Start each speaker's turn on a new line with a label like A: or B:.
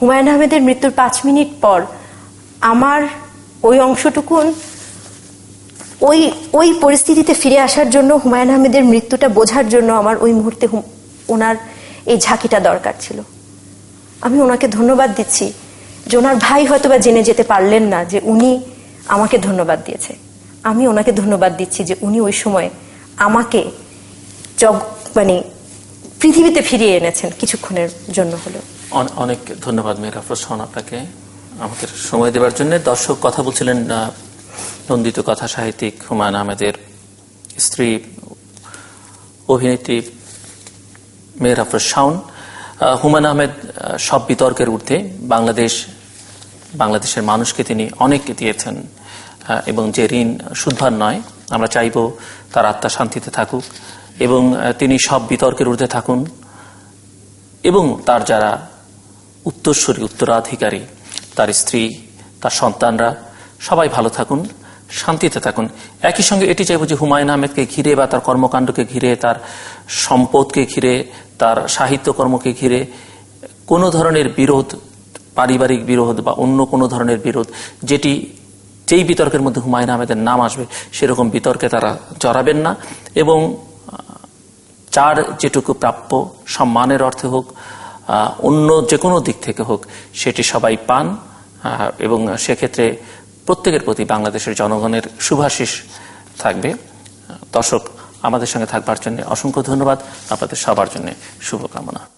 A: হুমায়ুন আহমেদের মৃত্যুর পাঁচ মিনিট পর আমার ওই অংশটুকুন, ওই ওই পরিস্থিতিতে ফিরে আসার জন্য হুমায়ুন আহমেদের মৃত্যুটা বোঝার জন্য আমার ওই মুহূর্তে ওনার এই ঝাঁকিটা দরকার ছিল। আমি ওনাকে ধন্যবাদ দিচ্ছি। যে ওনার ভাই হয়তোবা জেনে যেতে পারলেন না যে উনি আমাকে ধন্যবাদ দিয়েছে। আমি ওনাকে ধন্যবাদ দিচ্ছি যে উনি ওই সময় আমাকে জগ মানে পৃথিবীতে ফিরিয়ে এনেছেন কিছুক্ষণের জন্য হলেও।
B: অনেক ধন্যবাদ মেয়ের খান আপনাকে আমাদের সময় দেওয়ার জন্য। দর্শক কথা বলছিলেন নন্দিত কথা সাহিত্যিক হুমায়ুন আহমেদের স্ত্রী, অভিনেত্রী মেয়ের শাওন হুমায়ুন আহমেদ সব বিতর্কের ঊর্ধ্বে বাংলাদেশ, বাংলাদেশের মানুষকে তিনি অনেক দিয়েছেন এবং যে ঋণ শুদ্ধার নয়, আমরা চাইব তার আত্মা শান্তিতে থাকুক এবং তিনি সব বিতর্কের ঊর্ধ্বে থাকুন এবং তার যারা উত্তরসূরি, উত্তরাধিকারী, তার স্ত্রী, তার সন্তানরা, সবাই ভালো থাকুন, শান্তিতে থাকুন। একই সঙ্গে এটি চাইব যে হুমায়ুন আহমেদকে ঘিরে বা তার কর্মকাণ্ডকে ঘিরে, তার সম্পদকে ঘিরে, তার সাহিত্যকর্মকে ঘিরে কোনো ধরনের বিরোধ, পারিবারিক বিরোধ বা অন্য কোনো ধরনের বিরোধ, যেটি যেই বিতর্কের মধ্যে হুমায়ুন আহমেদের নাম আসবে, সেরকম বিতর্কে তারা জড়াবেন না এবং চার যেটুকু প্রাপ্য সম্মানের অর্থে হোক অন্য যে কোনো দিক থেকে হোক, সেটি সবাই পান এবং সেক্ষেত্রে প্রত্যেকের প্রতি বাংলাদেশের জনগণের শুভাশিস থাকবে। দর্শক, আমাদের সঙ্গে থাকবার জন্য অসংখ্য ধন্যবাদ। আপনাদের সবার জন্য শুভকামনা।